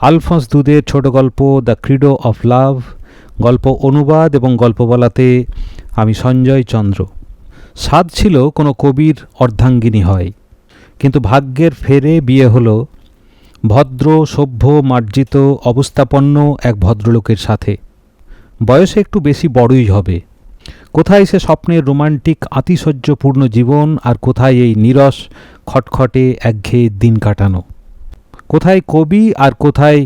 Alphonse দুদের ছোট গল্প, the ক্রিডো of love, গল্প অনুবাদ এবং গল্প বলাতে আমি সঞ্জয় চন্দ্র। স্বাদ ছিল কোনো কবির অর্ধাঙ্গিনী হয়, কিন্তু ভাগ্যের ফেরে বিয়ে হলো ভদ্র, সভ্য, মার্জিত, অবস্থাপন্ন এক ভদ্রলোকের সাথে। বয়সে একটু বেশি বড়ই হবে। কোথায় সে স্বপ্নের রোমান্টিক, আতিশয্যপূর্ণ জীবন আর কোথায় এই নিরস, খটখটে, একঘেয়ে দিন কাটানো? কোথায় কবি আর কোথায়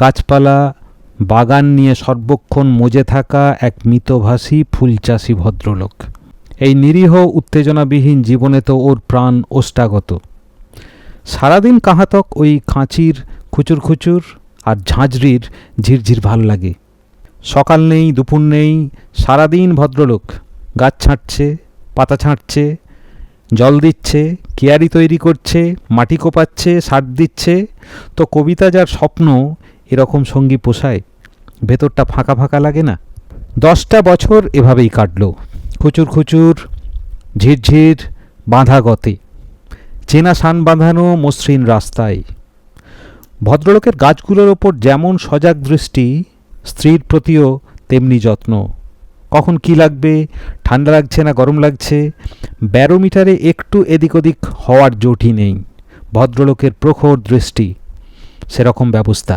গাছপালা, বাগান নিয়ে সর্বক্ষণ মজে থাকা এক মিতভাষী ফুলচাষী ভদ্রলোক। এই নিরীহ, উত্তেজনাবিহীন জীবনে তো ওর প্রাণ ওষ্ঠাগত সারাদিন কাহাতক ওই খাঁচির খুচুর খুচুর আর ঝাঁঝরির ঝিরঝির ভালো লাগে। সকাল নেই, দুপুর নেই, সারাদিন ভদ্রলোক, গাছ ছাঁটছে, পাতা ছাঁটছে জল দিচ্ছে, কেয়ারি তৈরি করছে, মাটি কোপাচ্ছে, সার দিচ্ছে। তো কবিতা যার স্বপ্ন, এরকম সঙ্গী পোষায়। ভেতরটা ফাঁকা ফাঁকা লাগে না। দশটা বছর এভাবেই কাটল। খুচুর খুচুর ঝিরঝির বাঁধা গতে। চেনা সান বাঁধানো মসৃণ রাস্তায়। ভদ্রলোকের গাছগুলোর ওপর যেমন সজাগ দৃষ্টি, স্ত্রীর প্রতিও তেমনি যত্ন। কখন কি লাগবে? ঠান্ডা লাগছে না গরম লাগছে? ব্যারোমিটারে একটু এদিক ওদিক হওয়ার জোটই নেই। ভদ্রলোকের প্রখর দৃষ্টি। সেরকম ব্যবস্থা।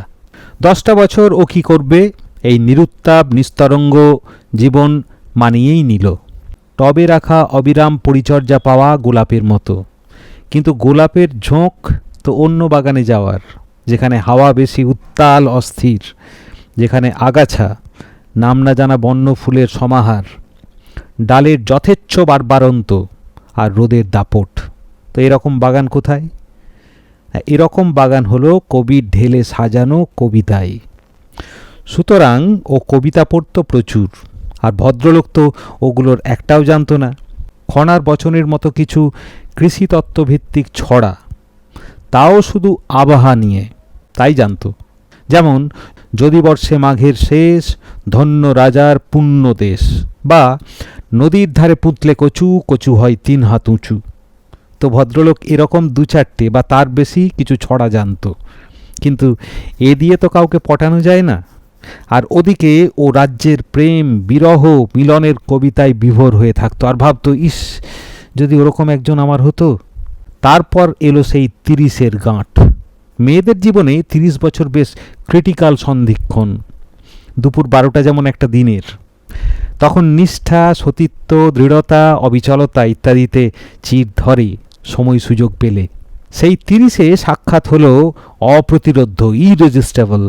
দশটা বছর ও কী করবে? এই নিরুত্তাপ, নিস্তরঙ্গ জীবন মানিয়েই নিল। টবে রাখা অবিরাম পরিচর্যা পাওয়া গোলাপের মতো। কিন্তু গোলাপের ঝোঁক তো অন্য বাগানে যাওয়ার, যেখানে হাওয়া বেশি উত্তাল, অস্থির, যেখানে আগাছা নাম না জানা বন্য ফুলের সমাহার। ডালের যথেচ্ছ বারবারন্ত আর রোদের দাপট। তো এরকম বাগান কোথায়? এরকম বাগান হলো কবির ঢেলে সাজানো কবিতায়। সুতরাং ও কবিতা পড়ত প্রচুর, আর ভদ্রলোক তো ওগুলোর একটাও জানতো না। খনার বচনের মতো কিছু কৃষিতত্ত্বভিত্তিক ছড়া, তাও শুধু আবাহা নিয়ে, তাই জানতো। যেমন যদি বর্ষে মাঘের শেষ ধন্য রাজার পুণ্য দেশ। বা নদীর ধারে পুতলে কচু কচু হয় তিন হাত উঁচু। তো ভদ্রলোক এরকম দু চারটে বা তার বেশি কিছু ছড়া জানতো। কিন্তু এ দিয়ে তো কাউকে পটানো যায় না। আর ওদিকে ও রাজ্যের প্রেম, বিরহ, মিলনের কবিতায় বিভোর হয়ে থাকতো। আর ভাবতো, ইস, যদি ওরকম একজন আমার হতো? তারপর এলো সেই তিরিশের গাঁট। মেয়েদের জীবনে তিরিশ বছর বেশ ক্রিটিক্যাল সন্ধিক্ষণ। দুপুর বারোটা যেমন একটা দিনের। তখন নিষ্ঠা, সতীত্ব, দৃঢ়তা, অবিচলতা ইত্যাদিতে চির ধরে সময় সুযোগ পেলে। সেই তিরিশে সাক্ষাৎ হলো অপ্রতিরোধ্য ইরেজিস্টেবল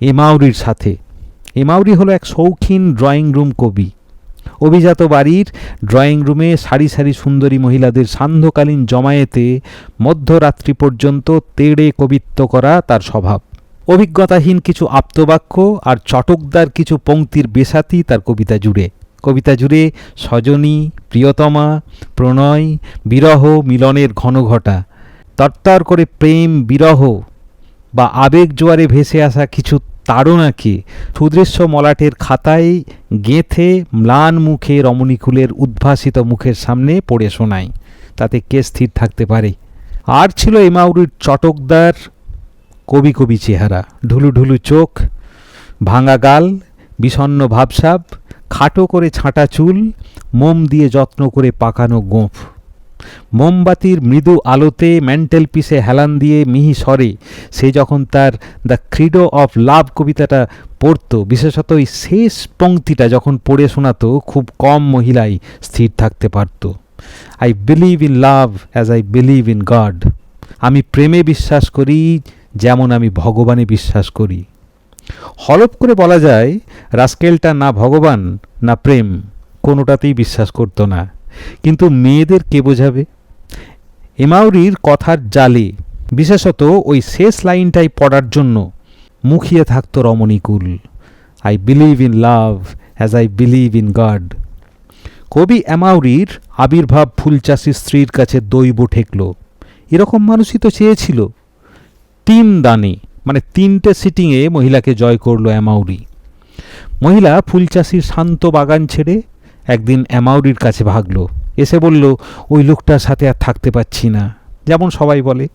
এমাউরির সাথে। এমাউরি হলো এক শৌখিন ড্রয়িং রুম কবি। অভিজাত বাড়ির ড্রয়িং রুমে সারি সারি সুন্দরী মহিলাদের সান্ধ্যকালীন জমায়েতে মধ্যরাত্রি পর্যন্ত তেড়ে কবিত্ব করা তার স্বভাব। অভিজ্ঞতাহীন কিছু আপ্তবাক্য আর চটকদার কিছু পংক্তির বেসাতি তার কবিতা জুড়ে। কবিতা জুড়ে সজনী, প্রিয়তমা, প্রণয়, বিরহ মিলনের ঘনঘটা, তরতর করে প্রেম, বিরহ বা আবেগ জোয়ারে ভেসে আসা কিছু তাড়নাকে সুদৃশ্য মলাটের খাতায় গেঁথে ম্লান মুখে রমণীকুলের উদ্ভাসিত মুখের সামনে পড়ে শোনায়। তাতে কে স্থির থাকতে পারে? আর ছিল এমাউরির চটকদার কবি কবি চেহারা। ঢুলু ঢুলু চোখ, ভাঙা গাল, বিষণ্ন ভাবসাব, খাটো করে ছাঁটা চুল, মোম দিয়ে যত্ন করে পাকানো গোঁফ। মোমবাতির মৃদু আলোতে ম্যান্টেল পিসে হেলান দিয়ে মিহি স্বরে সে যখন তার দ্য ক্রিডো অফ লাভ কবিতাটা পড়তো বিশেষত ওই শেষ পংক্তিটা যখন পড়ে শোনাতো, খুব কম মহিলাই স্থির থাকতে পারত। I believe in love as I believe in God. আমি প্রেমে বিশ্বাস করি যেমন আমি ভগবানে বিশ্বাস করি। হলপ করে বলা যায়, রাস্কেলটা না ভগবান, না প্রেম, কোনোটাতেই বিশ্বাস করতো না। কিন্তু মেয়েদের কে বোঝাবে? এমাউরির কথার জালে, বিশেষত ওই শেষ লাইনটাই পড়ার জন্য মুখিয়ে থাকত রমণীকুল I believe in love as I believe in God কবি অ্যামাউরির আবির্ভাব ফুলচাষী স্ত্রীর কাছে দৈব ঠেকল। এরকম মানুষই তো চেয়েছিল। তিন দানে মানে তিনটে সিটিংয়ে মহিলাকে জয় করল অ্যামাউরি। মহিলা ফুলচাষির শান্ত বাগান ছেড়ে একদিন অ্যামাউরির কাছে ভাগলো। এসে বলল, ওই লোকটার সাথে আর থাকতে পাচ্ছি না। যেমন সবাই বলে।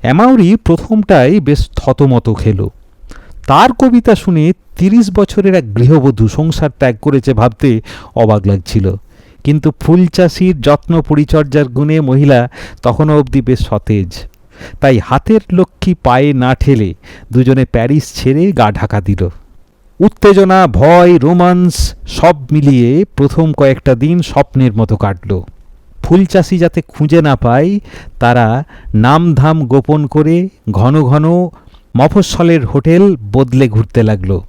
অ্যামাউরি প্রথমটাই বেশ থতমত খেল। তার কবিতা শুনে তিরিশ বছরের এক গৃহবধূ সংসার ত্যাগ করেছে ভাবতে অবাক লাগছিল। কিন্তু ফুল চাষির যত্ন পরিচর্যার গুণে মহিলা তখনও অবধি বেশ সতেজ। তাই হাতের লক্ষ্মী পায়ে না ঠেলে দুজনে প্যারিস ছেড়ে গা ঢাকা দিল। উত্তেজনা, ভয়, রোমান্স সব মিলিয়ে প্রথম কয়েকটা দিন স্বপ্নের মতো কাটল। ফুলচাষি যাতে খুঁজে না পায়, তারা নামধাম গোপন করে ঘন ঘন মফস্বলের হোটেল বদলে ঘুরতে লাগল।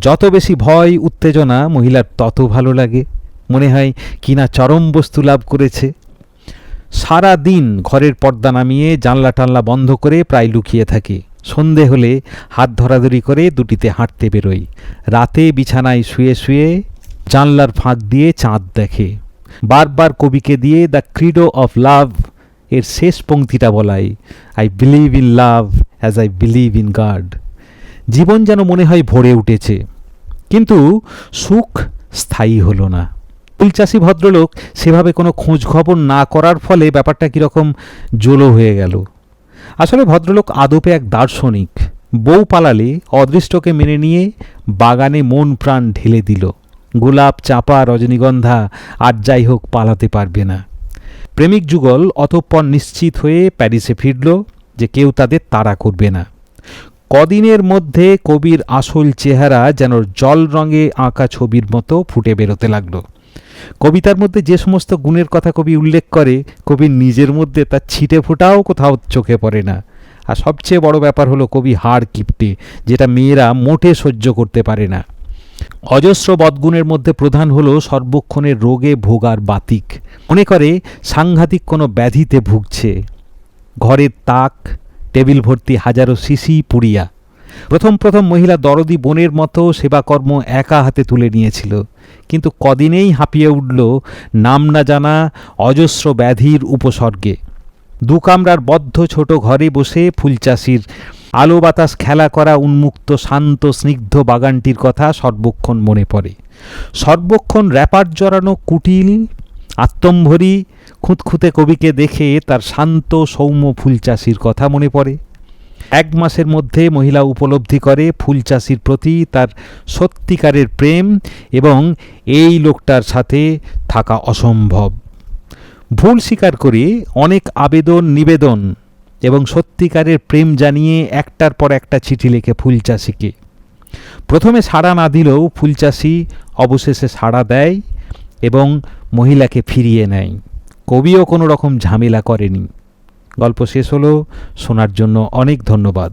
যত বেশি ভয়, উত্তেজনা মহিলার তত ভালো লাগে। মনে হয় কিনা চরম বস্তু লাভ করেছে। সারা দিন ঘরের পর্দা নামিয়ে জানলা টানলা বন্ধ করে প্রায় লুকিয়ে থাকে। সন্ধে হলে হাত ধরাধরি করে দুটিতে হাঁটতে বেরোই। রাতে বিছানায় শুয়ে শুয়ে জানলার ফাঁক দিয়ে চাঁদ দেখে। বারবার কবিকে দিয়ে দ্য ক্রিডো অফ লাভ এর শেষ পংক্তিটা বলাই, I believe in love as I believe in God জীবন যেন মনে হয় ভরে উঠেছে, কিন্তু সুখ স্থায়ী হলো না। ফুলচাষি ভদ্রলোক সেভাবে কোনো খোঁজ খবর না করার ফলে ব্যাপারটা কীরকম জোলো হয়ে গেল। আসলে ভদ্রলোক আদপে এক দার্শনিক। বউ পালালে অদৃষ্টকে মেনে নিয়ে বাগানে মন প্রাণ ঢেলে দিল। গোলাপ, চাঁপা, রজনীগন্ধা আর যাই হোক পালাতে পারবে না। প্রেমিক যুগল অতঃপর নিশ্চিত হয়ে প্যারিসে ফিরল যে কেউ তাদের তাড়া করবে না। কদিনের মধ্যে কবির আসল চেহারা যেন জল রঙে আঁকা ছবির মতো ফুটে বেরোতে লাগল। কবিতার মধ্যে যে সমস্ত গুণের কথা কবি উল্লেখ করে কবির নিজের মধ্যে তার ছিটে ফোটাও কোথাও চোখে পড়ে না। আর সবচেয়ে বড় ব্যাপার হলো কবি হাড় কিপটে, যেটা মেয়েরা মোটে সহ্য করতে পারে না। অজস্র বদগুণের মধ্যে প্রধান হলো সর্বক্ষণের রোগে ভোগার বাতিক। মনে করে সাংঘাতিক কোনো ব্যাধিতে ভুগছে। ঘরের তাক, টেবিল ভর্তি হাজারো শিশি পুড়িয়া। প্রথম প্রথম মহিলা দরদি বোনের মতো সেবাকর্ম একা হাতে তুলে নিয়েছিল। কিন্তু কদিনেই হাঁপিয়ে উঠল নাম না জানা অজস্র ব্যাধির উপসর্গে। দু কামরার বদ্ধ ছোট ঘরে বসে ফুলচাষির আলো বাতাস খেলা করা উন্মুক্ত, শান্ত, স্নিগ্ধ বাগানটির কথা সর্বক্ষণ মনে পড়ে। সর্বক্ষণ র্যাপার জড়ানো কুটিল, আত্মম্ভরী, খুঁতখুঁতে কবিকে দেখে তার শান্ত, সৌম্য ফুলচাষির কথা মনে পড়ে। এক মাসের মধ্যে মহিলা উপলব্ধি করে ফুল চাষির প্রতি তার সত্যিকারের প্রেম এবং এই লোকটার সাথে থাকা অসম্ভব। ভুল স্বীকার করে অনেক আবেদন, নিবেদন এবং সত্যিকারের প্রেম জানিয়ে একটার পর একটা চিঠি লেখে ফুলচাষিকে প্রথমে সাড়া না দিলেও ফুলচাষি অবশেষে সাড়া দেয় এবং মহিলাকে ফিরিয়ে নেয়। কবিও কোনো রকম ঝামেলা করেনি। গল্প শেষ হলো। শোনার জন্য অনেক ধন্যবাদ।